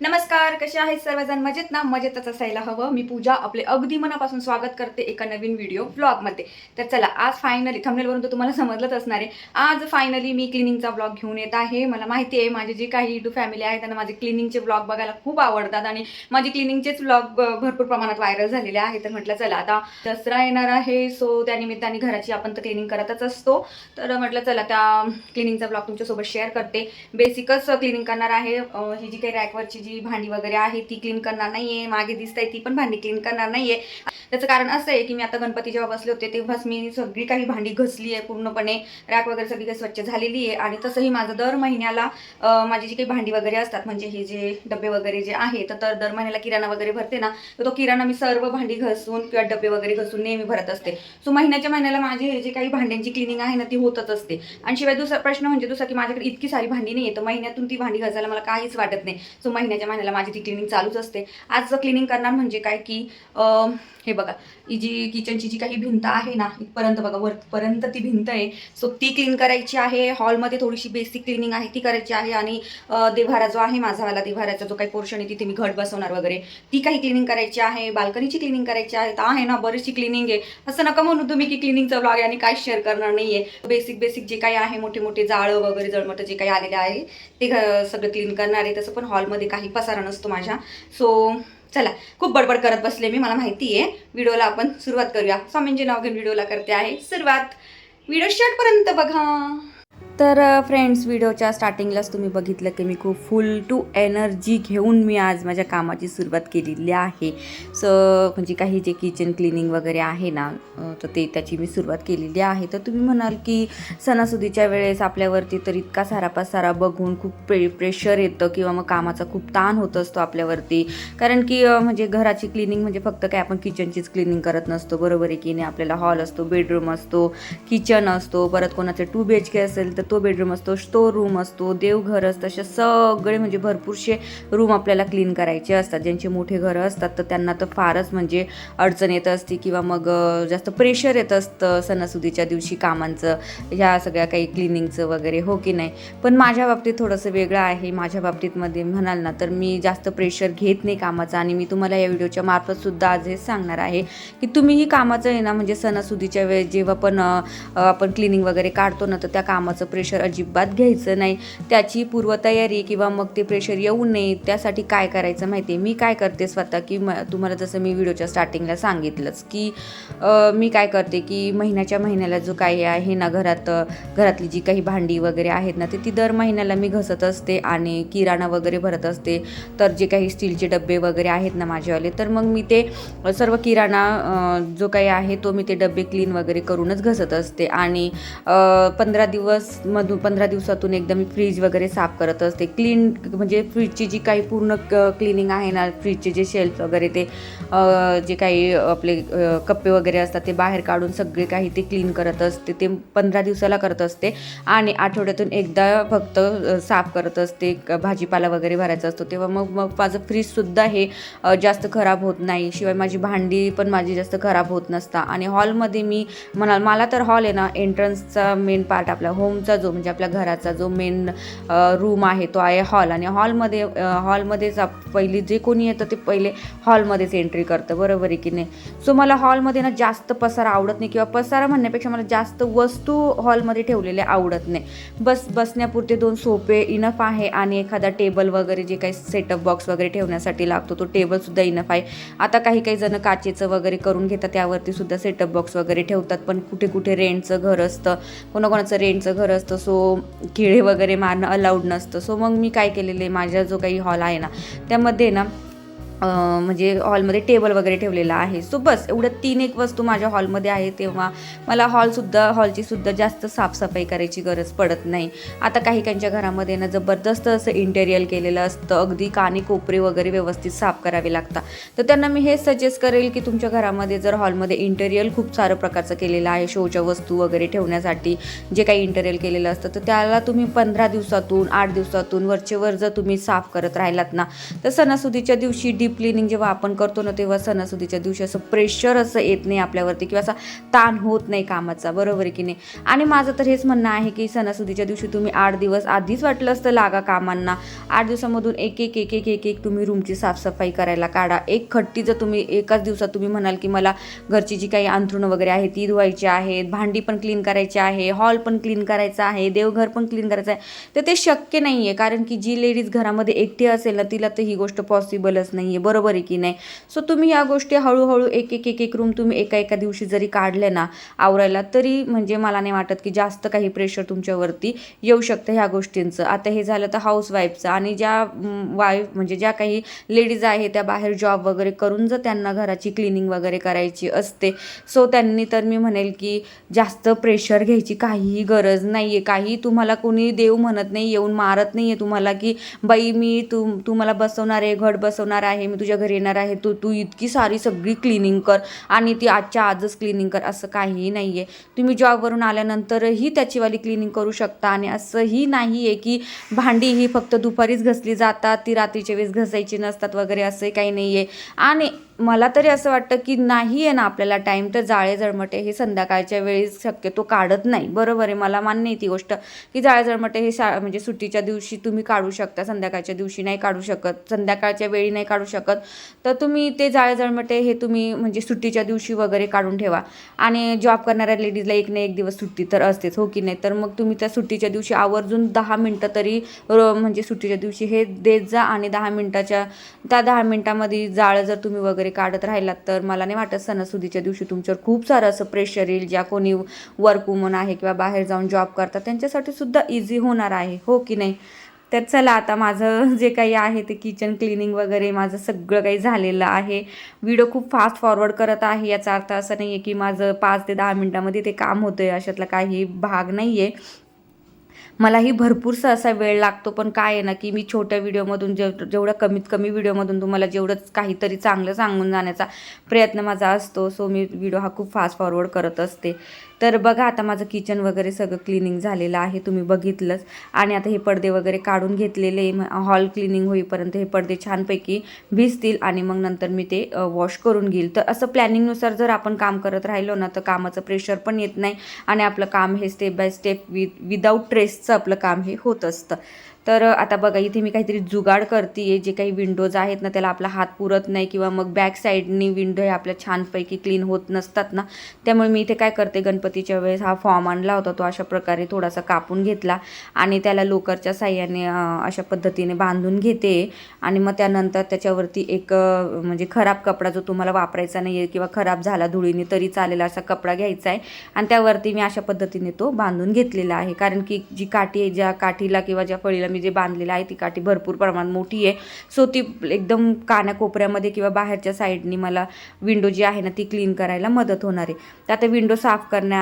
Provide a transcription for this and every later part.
नमस्कार कसे आहेत सर्वजण? मजेत ना? मजेतच असायला हवं. मी पूजा आपले अगदी मनापासून स्वागत करते एका नवीन व्हिडिओ ब्लॉगमध्ये तर चला आज फायनली थंबनेलवरून तर तुम्हाला समजलंच असणार आहे. आज फायनली मी क्लिनिंगचा ब्लॉग घेऊन येत आहे. मला माहिती आहे माझे जे काही युट्यूब फॅमिली आहे त्यांना माझे क्लिनिंगचे ब्लॉग बघायला खूप आवडतात आणि माझे क्लिनिंगचेच ब्लॉग भरपूर प्रमाणात व्हायरल झालेले आहे तर म्हटलं चला आता दसरा येणार आहे. सो त्यानिमित्ताने घराची आपण तर क्लिनिंग करतच असतो. तर म्हटलं चला त्या क्लिनिंगचा ब्लॉग तुमच्यासोबत शेअर करते. बेसिकच क्लिनिंग करणार आहे. ही जी काही रॅकवरची जी भांडी वगैरे आहे ती क्लीन करणार नाहीये मागे दिसत आहे ती पण भांडी क्लीन करणार नाहीये. त्याचं कारण असं आहे की मी आता गणपती जेव्हा बसले होते तेव्हाच मी सगळी काही भांडी घसली आहे पूर्णपणे. रॅक वगैरे सगळी काही स्वच्छ झालेली आहे आणि तसंही माझं दर महिन्याला माझी जी काही भांडी वगैरे असतात म्हणजे हे जे डबे वगैरे जे आहे तर तर दर महिन्याला किराणा वगैरे भरते ना तर तो किराणा मी सर्व भांडी घसून किंवा डबे वगैरे घसून नेहमी भरत असते. सो महिन्याच्या महिन्याला माझे हे जे काही भांड्यांची क्लिनिंग आहे ना ती होतच असते. आणि शिवाय दुसरा प्रश्न म्हणजे दुसरा की माझ्याकडे इतकी सारी भांडी नाही आहे तर महिन्यातून ती भांडी घासायला मला काहीच वाटत नाही. सो महिन्याच्या महिन्याला माझी ती क्लिनिंग चालूच असते. आज क्लिनिंग करणार म्हणजे काय की हे बघा ही जी किचनची जी काही भिंत आहे ना इथपर्यंत बघा वरपर्यंत ती भिंत आहे. सो ती क्लीन करायची आहे. हॉलमध्ये थोडीशी बेसिक क्लिनिंग आहे ती करायची आहे. आणि अं, देव्हारा जो आहे माझावाला देव्हाऱ्याचा जो काही पोर्शन आहे तिथे मी घट बसवणार वगैरे. ती काही क्लिनिंग करायची आहे बाल्कनीची क्लिनिंग करायची आहे. तर आहे ना बरीचशी क्लिनिंग आहे. असं नका म्हणू तुम्ही की क्लिनिंगचा ब्लॉग आहे आणि काय शेअर करणार नाहीये. बेसिक बेसिक जे काही आहे मोठे मोठे जाळं वगैरे जळमट जे काही आलेले आहे ते सगळं क्लीन करणार आहे. तसं पण हॉलमध्ये काही पसारा नसतो माझ्या. सो चला खूप बडबड करत बसले मी मला माहिती आहे. व्हिडिओला आपण सुरुवात करूया. स्वामींचे नाव घेऊन व्हिडिओला करते आहे. सुरुवात. व्हिडिओ शेवटपर्यंत बघा. तर फ्रेंड्स व्हिडिओच्या स्टार्टिंगलाच तुम्ही बघितलं की मी खूप फुल टू एनर्जी घेऊन मी आज माझ्या कामाची सुरुवात केलेली आहे. सो म्हणजे काही जे किचन क्लिनिंग वगैरे आहे ना तर ते त्याची मी सुरुवात केलेली आहे. तर तुम्ही म्हणाल की सणासुदीच्या वेळेस आपल्यावरती तर इतका सारा पसारा बघून खूप प्रे प्रेशर येतं किंवा मग कामाचा खूप ताण होत असतो आपल्यावरती. कारण की म्हणजे घराची क्लिनिंग म्हणजे फक्त काय आपण किचनचीच क्लिनिंग करत नसतो. बरोबर आहे की नाही? आपल्याला हॉल असतो बेडरूम असतो किचन असतो परत कोणाचं टू बी एच के असेल तर तो बेडरूम असतो स्टोर रूम असतो देवघर असतं असे सगळे म्हणजे भरपूरसे रूम आपल्याला क्लीन करायचे असतात. ज्यांचे मोठे घरं असतात तर त्यांना तर फारच म्हणजे अडचण येत असते किंवा मग जास्त प्रेशर येत असतं सणासुदीच्या दिवशी कामांचं ह्या सगळ्या काही क्लिनिंगचं वगैरे हो की नाही? पण माझ्या बाबतीत थोडंसं वेगळं आहे. माझ्या बाबतीतमध्ये म्हणाल ना तर मी जास्त प्रेशर घेत नाही कामाचं आणि मी तुम्हाला या व्हिडिओच्या मार्फतसुद्धा आज हेच सांगणार आहे की तुम्हीही कामाचं आहे ना म्हणजे सणासुदीच्या वेळेस जेव्हा पण आपण क्लिनिंग वगैरे काढतो ना तर त्या कामाचं प्रेशर अजिबात घ्यायचं नाही. त्याची पूर्वतयारी किंवा मग ते प्रेशर येऊ नये त्यासाठी काय करायचं माहिती आहे? मी काय करते स्वतः की म तुम्हाला जसं मी व्हिडिओच्या स्टार्टिंगला सांगितलंच की मी काय करते की महिन्याच्या महिन्याला जो काही आहे ना घरात घरातली जी काही भांडी वगैरे आहेत ना ते ती दर महिन्याला मी घसत असते आणि किराणा वगैरे भरत असते. तर जे काही स्टीलचे डबे वगैरे आहेत ना माझेवाले तर मग मी ते सर्व किराणा जो काही आहे तो मी ते डबे क्लीन वगैरे करूनच घसत असते. आणि पंधरा दिवस मधून पंधरा दिवसातून एकदा मी फ्रीज वगैरे साफ करत असते. क्लीन म्हणजे फ्रीजची जी काही पूर्ण क्लिनिंग आहे ना फ्रीजचे जे शेल्फ वगैरे ते जे काही आपले कप्पे वगैरे असतात ते बाहेर काढून सगळे काही ते क्लीन करत असते. ते पंधरा दिवसाला करत असते. आणि आठवड्यातून एकदा फक्त साफ करत असते. क- भाजीपाला वगैरे भरायचा असतो. तेव्हा मग मग माझं फ्रीजसुद्धा हे जास्त खराब होत नाही. शिवाय माझी भांडी पण माझी जास्त खराब होत नसता. आणि हॉलमध्ये मी म्हणाल मला तर हॉल आहे ना एंट्रन्सचा मेन पार्ट आपला. होमचा जो म्हणजे आपल्या घराचा जो मेन रूम आहे तो आहे हॉल आणि हॉलमध्ये हॉलमध्येच आप पहिली जे कोणी येतं ते पहिले हॉलमध्येच एंट्री करतं. बरोबर आहे की नाही? सो मला हॉलमध्ये ना जास्त पसारा आवडत नाही किंवा पसारा म्हणण्यापेक्षा मला जास्त वस्तू हॉलमध्ये ठेवलेल्या आवडत नाही. बस बसण्यापुरते दोन सोपे इनफ आहे आणि एखादा टेबल वगैरे जे काही सेटअप बॉक्स वगैरे ठेवण्यासाठी लागतो तो टेबलसुद्धा इनफ आहे. आता काही काही जण काचेचं वगैरे करून घेतात त्यावरती सुद्धा सेटअप बॉक्स वगैरे ठेवतात पण कुठे कुठे रेंटचं घर असतं कोणाकोणाचं रेंटचं घर असतं सो किडे वगैरे मारणं अलाउड नसतं. सो मग मी काय केलेलं आहे? माझा जो काही हॉल आहे ना त्यामध्ये ना म्हणजे हॉलमध्ये टेबल वगैरे ठेवलेला आहे. सो बस एवढं तीन एक वस्तू माझ्या हॉलमध्ये आहे तेव्हा मला हॉलसुद्धा हॉलची सुद्धा जास्त साफसफाई करायची गरज पडत नाही. आता काही काहींच्या घरामध्ये ना जबरदस्त असं इंटेरियल केलेलं असतं. अगदी काने कोपरे वगैरे व्यवस्थित साफ करावे लागतात. तर त्यांना मी हे सजेस्ट करेल की तुमच्या घरामध्ये जर हॉलमध्ये इंटेरियल खूप सारं प्रकारचं केलेलं आहे शोच्या वस्तू वगैरे ठेवण्यासाठी जे काही इंटेरियल केलेलं असतं तर त्याला तुम्ही पंधरा दिवसातून आठ दिवसातून वरचेवर जर तुम्ही साफ करत राहिलात ना तर सणासुदीच्या दिवशी डीप क्लिनिंग जेव्हा आपण करतो ना तेव्हा सणासुदीच्या दिवशी असं प्रेशर असं येत नाही आपल्यावरती किंवा असा ताण होत नाही कामाचा. बरोबर आहे की नाही? आणि माझं तर हेच म्हणणं आहे की सणासुदीच्या दिवशी तुम्ही आठ दिवस आधीच वाटलं असतं लागा कामांना. आठ दिवसामधून एक एक एक एक एक एक तुम्ही रूमची साफसफाई करायला काढा. एक खट्टी जर तुम्ही एकाच दिवसात तुम्ही म्हणाल की मला घरची जी काही अंथरुणं वगैरे आहे ती धुवायची आहेत भांडी पण क्लीन करायची आहे हॉल पण क्लीन करायचं आहे देवघर पण क्लीन करायचं आहे तर ते शक्य नाही आहे कारण की जी लेडीज घरामध्ये एकटी असेल ना तिला तर ही गोष्ट पॉसिबलच नाही आहे बरोबर आहे की नाही? सो तुम्ही या गोष्टी हळूहळू एक एक एक एक रूम तुम्ही एका एका दिवशी जरी काढले ना आवरायला तरी म्हणजे मला नाही वाटत की जास्त काही प्रेशर तुमच्यावरती येऊ शकतं ह्या गोष्टींचं. आता हे झालं तर हाऊस वाईफचं आणि ज्या वाईफ म्हणजे ज्या काही लेडीज आहे त्या बाहेर जॉब वगैरे करून जर त्यांना घराची क्लिनिंग वगैरे करायची असते सो त्यांनी तर मी म्हणेल की जास्त प्रेशर घ्यायची काहीही गरज नाही आहे काही तुम्हाला कोणी देव म्हणत नाही येऊन मारत नाही आहे तुम्हाला की बाई मी तू तुम्हाला बसवणार आहे घट बसवणार आहे मी तुझ्या घरी येणार आहे. तू तू इतकी सारी सगळी क्लिनिंग कर आणि ती आजच्या आजच क्लिनिंग कर. असं काहीही नाही आहे तुम्ही जॉबवरून आल्यानंतरही त्याचीवाली क्लिनिंग करू शकता आणि असंही नाही आहे की भांडी ही फक्त दुपारीच घसली जातात ती रात्रीच्या वेळेस घसायची नसतात वगैरे असंही काही नाही आहे आणि मला तरी असं वाटतं की नाही आहे ना आपल्याला टाईम तर जाळे जळमटे हे संध्याकाळच्या वेळी शक्यतो काढत नाही. बरोबर आहे मला मान्य आहे ती गोष्ट की जाळे जळमटे हे शा म्हणजे सुट्टीच्या दिवशी तुम्ही काढू शकता संध्याकाळच्या दिवशी नाही काढू शकत संध्याकाळच्या वेळी नाही काढू शकत. तर तुम्ही ते जाळे जळमटे हे तुम्ही म्हणजे सुट्टीच्या दिवशी वगैरे काढून ठेवा. आणि जॉब करणाऱ्या लेडीजला एक ना एक दिवस सुट्टी तर असतेच हो की नाही? तर मग तुम्ही त्या सुट्टीच्या दिवशी आवर्जून दहा मिनटं तरी म्हणजे सुट्टीच्या दिवशी हे देत जा आणि दहा मिनटाच्या त्या दहा मिनटामध्ये जाळं जर तुम्ही वगैरे वगैरे काढत राहिलात तर मला नाही वाटत सणासुदीच्या दिवशी तुमच्यावर खूप सारं असं प्रेशर येईल ज्या कोणी वर्क वुमन आहे किंवा बाहेर जाऊन जॉब करतात त्यांच्यासाठी सुद्धा इझी होणार आहे हो की नाही? तर चला आता माझं जे काही आहे ते किचन क्लिनिंग वगैरे माझं सगळं काही झालेलं आहे. व्हिडिओ खूप फास्ट फॉरवर्ड करत आहे याचा अर्थ असा नाही आहे की माझं पाच ते दहा मिनटामध्ये ते काम होतं आहे अशातला काही भाग नाही आहे मलाही भरपूरसा असा वेळ लागतो पण काय आहे ना की मी छोट्या व्हिडिओमधून जेव जेवढ्या कमीत कमी व्हिडिओमधून तुम्हाला जेवढंच काहीतरी चांगलं सांगून जाण्याचा प्रयत्न माझा असतो सो मी व्हिडिओ हा खूप फास्ट फॉरवर्ड करत असते. तर बघा आता माझं किचन वगैरे सगळं क्लिनिंग झालेलं आहे तुम्ही बघितलंच. आणि आता हे पडदे वगैरे काढून घेतलेले हॉल क्लिनिंग होईपर्यंत हे पडदे छानपैकी भिजतील आणि मग नंतर मी ते वॉश करून घेईल. तर असं प्लॅनिंगनुसार जर आपण काम करत राहिलो ना तर कामाचं प्रेशर पण येत नाही आणि आपलं काम हे step by step with without ट्रेसचं आपलं काम हे होत असतं. तर आता बघा इथे मी काहीतरी जुगाड करते जे काही विंडोज आहेत ना त्याला आपला हात पुरत नाही किंवा मग बॅक साईडनी विंडो हे आपल्या छानपैकी क्लीन होत नसतात ना. त्यामुळे मी इथे काय करते गणपतीच्या वेळेस हा फॉर्म आणला होता. तो अशा प्रकारे थोडासा कापून घेतला आणि त्याला लोकरच्या साह्याने अशा पद्धतीने बांधून घेते. आणि मग त्यानंतर त्याच्यावरती एक म्हणजे खराब कपडा जो तुम्हाला वापरायचा नाही आहे किंवा खराब झाला धुळीने तरी चालेल असा कपडा घ्यायचा आहे. आणि त्यावरती मी अशा पद्धतीने तो बांधून घेतलेला आहे. कारण की जी काठी आहे ज्या काठीला किंवा ज्या फळीला मी जे बांधलेलं आहे ती काठी भरपूर प्रमाणात मोठी आहे. सो ती एकदम कानाकोपऱ्यामध्ये किंवा बाहेरच्या साईडनी मला विंडो जी आहे ना ती क्लीन करायला मदत होणार आहे. तर आता विंडो साफ करण्या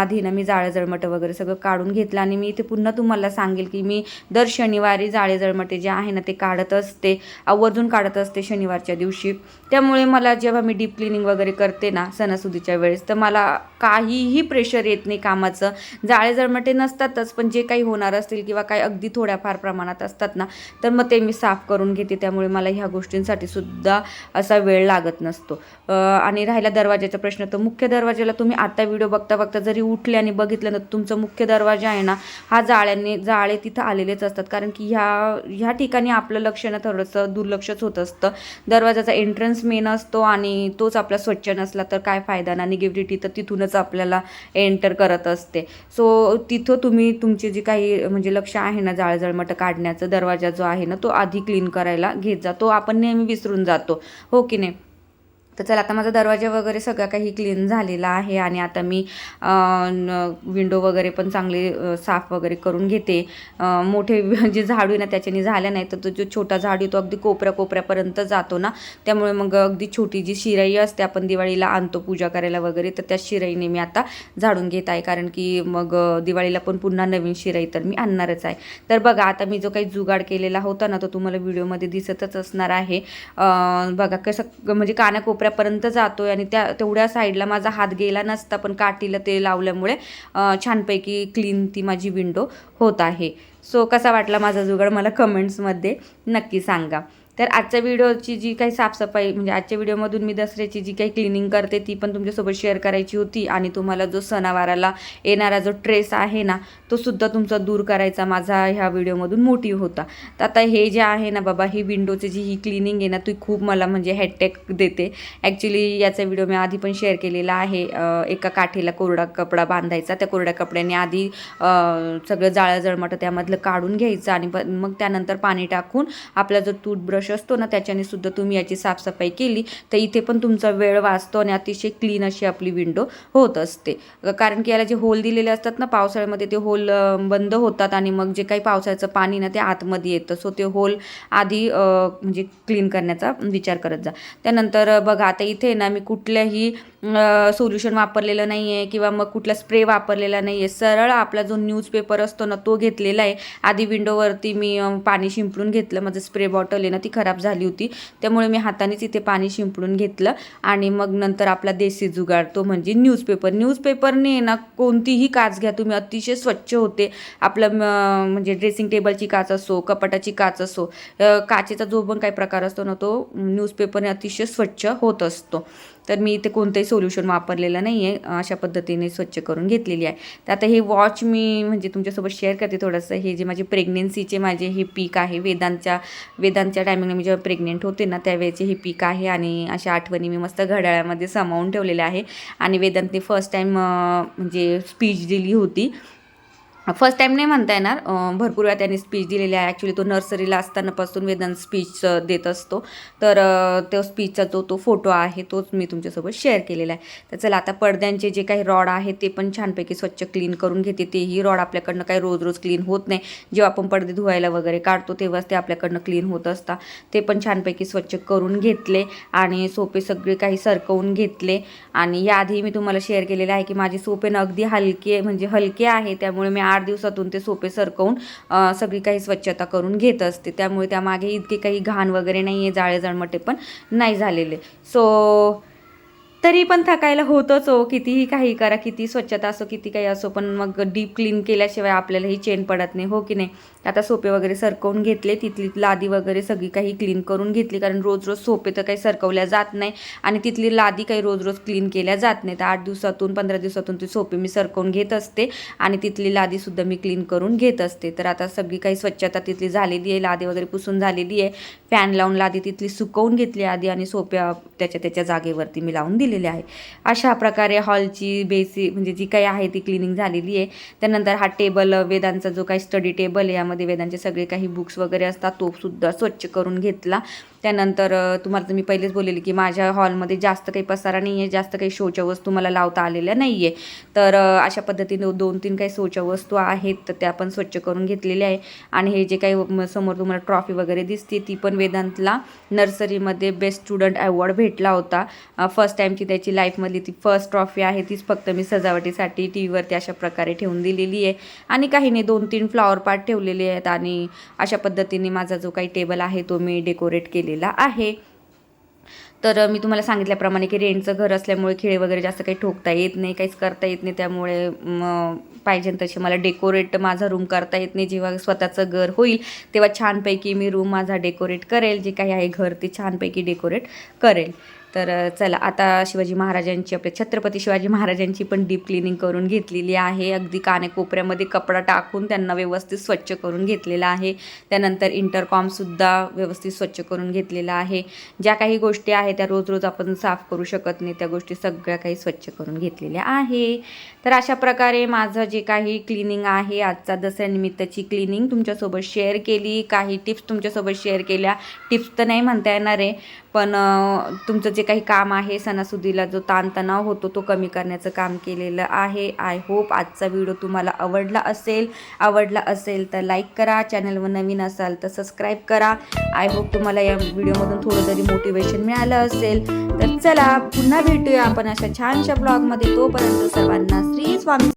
आधी ना मी जाळे जळमटं वगैरे सगळं काढून घेतलं आणि मी इथे पुन्हा तुम्हाला सांगेल की मी दर शनिवारी जाळे जळमटे जे आहे ना ते काढत असते. आवर्जून काढत असते शनिवारच्या दिवशी. त्यामुळे मला जेव्हा मी डीप क्लिनिंग वगैरे करते ना सणासुदीच्या वेळेस तर मला काहीही प्रेशर येत नाही कामाचं. जाळे जळमटे नसतातच पण जे काही होणार असतील किंवा काही अगदी थोड्याफार प्रमाणात असतात ना तर मग ते मी साफ करून घेते. त्यामुळे मला ह्या गोष्टींसाठी सुद्धा असा वेळ लागत नसतो. आणि राहिला दरवाजाचा प्रश्न तर मुख्य दरवाजाला तुम्ही आता व्हिडिओ बघता बघता जरी उठले आणि बघितलं ना तुमचा मुख्य दरवाजा आहे ना हा जाळ्यांनी जाळे तिथं आलेलेच असतात. कारण की ह्या ह्या ठिकाणी आपलं लक्ष ना थोडंसं दुर्लक्षच होत असतं. दरवाजाचा एंट्रन्स मेन असतो आणि तोच आपला स्वच्छ नसला तर काय फायदा ना निगेटिव्हिटी तर तिथूनच आपल्याला एंटर करत असते. सो तिथं तुम्ही तुमचे जे काही म्हणजे लक्ष आहे ना जाळजळ जाळजळमटं काढण्याचा दरवाजा जो आहे ना तो आधी क्लीन करायला घेत जातो आपण नेहमी विसरून जातो. हो की नाही? तर चला आता माझा दरवाजा वगैरे सगळं काही क्लीन झालेला आहे आणि आता मी विंडो वगैरे पण चांगले साफ वगैरे करून घेते. मोठे जे झाडू आहे ना त्याच्याने झाल्या नाही तर तो जो छोटा झाडू आहे तो अगदी कोपऱ्या कोपऱ्यापर्यंत जातो ना. त्यामुळे मग अगदी छोटी जी शिराई असते आपण दिवाळीला आणतो पूजा करायला वगैरे तर त्या शिराईने मी आता झाडून घेत आहे. कारण की मग दिवाळीला पण पुन्हा नवीन शिराई तर मी आणणारच आहे. तर बघा आता मी जो काही जुगाड केलेला होता ना तो तुम्हाला व्हिडिओमध्ये दिसतच असणार आहे. बघा कसं म्हणजे आपल्यापर्यंत जातो आहे आणि त्या तेवढ्या साईडला माझा हात गेला नसता पण काठीला ते लावल्यामुळे छानपैकी क्लीन ती माझी विंडो होत आहे. सो कसा वाटला माझा जुगाड? मला कमेंट्समध्ये नक्की सांगा. तर आजच्या व्हिडिओची जी काही साफसफाई म्हणजे आजच्या व्हिडिओमधून मी दसऱ्याची जी काही क्लिनिंग करते ती पण तुमच्यासोबत शेअर करायची होती. आणि तुम्हाला जो सणावाराला येणारा जो ट्रेस आहे ना तो सुद्धा तुमचा दूर करायचा माझा ह्या व्हिडिओमधून मोटिव्ह होता. तर आता हे जे आहे ना बाबा ही विंडोची जी ही क्लिनिंग आहे ना ती खूप मला म्हणजे हॅटॅक देते. ॲक्च्युली याचा व्हिडिओ मी आधी पण शेअर केलेला आहे. एका काठीला कोरडा कपडा बांधायचा. त्या कोरड्या कपड्याने आधी सगळं जाळं जळमटं त्यामधलं काढून घ्यायचं आणि मग त्यानंतर पाणी टाकून आपला जो टूथब्रश असतो ना त्याच्याने सुद्धा तुम्ही याची साफसफाई केली तर इथे पण तुमचा वेळ वाचतो आणि अतिशय क्लीन अशी आपली विंडो होत असते. कारण की याला जे होल दिलेले असतात ना पावसाळ्यामध्ये ते होल बंद होतात आणि मग जे काही पावसाळ्याचं पाणी ना ते आतमध्ये येतं. सो ते होल आधी म्हणजे क्लीन करण्याचा विचार करत जा. त्यानंतर बघा आता इथे ना मी कुठल्याही सोल्युशन वापरलेलं नाही आहे किंवा मग कुठला स्प्रे वापरलेला नाही आहे सरळ आपला जो न्यूजपेपर असतो ना तो घेतलेला आहे. आधी विंडोवरती मी पाणी शिंपडून घेतलं. माझं स्प्रे बॉटल आहे ना ती खराब झाली होती. त्यामुळे मी हातानेच इथे पाणी शिंपडून घेतलं आणि मग नंतर आपला देसी जुगाड तो म्हणजे न्यूजपेपर न्यूजपेपरने ना कोणतीही काच घ्या. तुम्ही अतिशय स्वच्छ होते. आपलं म्हणजे ड्रेसिंग टेबलची काच असो कपाटाची काच असो काचेचा जो पण काही प्रकार असतो ना तो न्यूजपेपरने अतिशय स्वच्छ होत असतो. तर मी इथे कोणतंही सोल्युशन वापरलेलं नाही आहे अशा पद्धतीने स्वच्छ करून घेतलेली आहे. तर आता हे वॉच मी म्हणजे तुमच्यासोबत शेअर करते थोडंसं. हे जे माझे प्रेग्नेन्सीचे माझे हे पीक आहे. वेदांच्या वेदांच्या टायमिंगला मी जेव्हा प्रेग्नेंट होते ना त्यावेळेचे हे पीक आहे आणि अशा आठवणी मी मस्त घड्याळामध्ये सामावून ठेवलेल्या आहे. आणि वेदांतने फर्स्ट टाईम म्हणजे स्पीच दिली होती. फर्स्ट टाईम नाही म्हणता येणार. भरपूर वेळा त्यांनी स्पीच दिलेली आहे. ॲक्च्युली तो नर्सरीला असतानापासून वेदन स्पीच देत असतो. तर तो स्पीचचा जो तो फोटो आहे तोच मी तुमच्यासोबत शेअर केलेला आहे. तर चला आता पडद्यांचे जे काही रॉड आहे ते पण छानपैकी स्वच्छ क्लीन करून घेते. तेही रॉड आपल्याकडनं काही रोज रोज क्लीन होत नाही. जेव्हा आपण पडदे धुवायला वगैरे काढतो तेव्हाच ते आपल्याकडनं क्लीन होत असतात. ते पण छानपैकी स्वच्छ करून घेतले आणि सोपे सगळे काही सरकवून घेतले. आणि याआधी मी तुम्हाला शेअर केलेलं आहे की माझे सोपे ना अगदी हलके म्हणजे हलके आहे. त्यामुळे मी आठ दिवसातून ते सोपे सरकवून सगळी काही स्वच्छता करून घेत असते. त्यामुळे त्यामागे इतके काही घाण वगैरे नाही आहे जाळे जळमटे पण नाही झालेले. सो तरी पण थकायला होतंच हो. कितीही काही करा किती स्वच्छता असो किती काही असो पण मग डीप क्लीन केल्याशिवाय आपल्यालाही चेन पडत नाही. हो की नाही? आता सोपे वगैरे सरकवून घेतले तिथली लादी वगैरे सगळी काही क्लीन करून घेतली कारण रोज रोज सोपे तर काही सरकवल्या जात नाही आणि तिथली लादी काही रोज रोज क्लीन केल्या जात नाही तर आठ दिवसातून पंधरा दिवसातून ती सोपे मी सरकवून घेत असते आणि तिथली लादीसुद्धा मी क्लीन करून घेत असते. तर आता सगळी काही स्वच्छता तिथली झालेली आहे लादी वगैरे पुसून झालेली आहे. फॅन लावून लादी तिथली सुकवून घेतली आधी आणि सोप्या त्याच्या त्याच्या जागेवरती मी लावून दिली. दिलेले आहे. अशा प्रकारे हॉलची बेसिक म्हणजे जी काही आहे ती क्लिनिंग झालेली आहे. त्यानंतर हा टेबल वेदांचा जो काही स्टडी टेबल आहे यामध्ये वेदांचे सगळे काही बुक्स वगैरे असतात तो सुद्धा स्वच्छ करून घेतला. त्यानंतर तुम्हाला तर मी पहिलेच बोललेली की माझ्या हॉलमध्ये जास्त काही पसारा नाही आहे जास्त काही शोच्या वस्तू मला लावता आलेल्या नाही आहे. तर अशा पद्धतीने दोन तीन काही शोच्या वस्तू आहेत तर त्या पण स्वच्छ करून घेतलेल्या आहे. आणि हे जे काही म- समोर तुम्हाला ट्रॉफी वगैरे दिसते ती पण वेदांतला नर्सरीमध्ये बेस्ट स्टुडंट अवॉर्ड भेटला होता. फर्स्ट टाईमची त्याची लाईफमधली ती फर्स्ट ट्रॉफी आहे तीच फक्त मी सजावटीसाठी टी व्हीवरती अशा प्रकारे ठेवून दिलेली आहे. आणि काही नाही दोन तीन फ्लॉवर पार्ट ठेवलेले आहेत आणि अशा पद्धतीने माझा जो काही टेबल आहे तो मी डेकोरेट केलेला आहे. तर मी तुम्हाला सांगितल्याप्रमाणे की रेंटचं घर असल्यामुळे खिळे वगैरे जास्त काही ठोकता येत नाही काहीच करता येत नाही. त्यामुळे पाहिजे तसे मला डेकोरेट माझा रूम करता येत नाही. जेव्हा स्वतःचं घर होईल तेव्हा छानपैकी मी रूम माझा डेकोरेट करेल. जे काही आहे घर ते छानपैकी डेकोरेट करेल. तर चला आता शिवाजी महाराजांची आपल्या छत्रपती शिवाजी महाराजांची पण डीप क्लिनिंग करून घेतलेली आहे. अगदी कानेकोपऱ्यामध्ये कपडा टाकून त्यांना व्यवस्थित स्वच्छ करून घेतलेला आहे. त्यानंतर इंटरकॉमसुद्धा व्यवस्थित स्वच्छ करून घेतलेला आहे. ज्या काही गोष्टी आहेत त्या रोज रोज आपण साफ करू शकत नाही त्या गोष्टी सगळ्या काही स्वच्छ करून घेतलेल्या आहे. तर अशा प्रकारे माझं जे काही क्लिनिंग आहे आजचा दसऱ्यानिमित्ताची क्लिनिंग तुमच्यासोबत शेअर केली. काही टिप्स तुमच्यासोबत शेअर केल्या. टिप्स तर नाही म्हणता येणार आहे. पण तुमचं जे काही काम आहे सणासुदीला जो ताणतणाव होतो तो कमी करण्याचं काम केलेलं आहे. आय होप आजचा व्हिडिओ तुम्हाला आवडला असेल. आवडला असेल तर लाईक करा. चॅनलवर नवीन असाल तर सबस्क्राईब करा. आय होप तुम्हाला या व्हिडिओमधून थोडं तरी मोटिवेशन मिळालं असेल तर चला पुन्हा भेटूया आपण अशा छानशा ब्लॉगमध्ये तोपर्यंत सर्वांना श्री स्वामी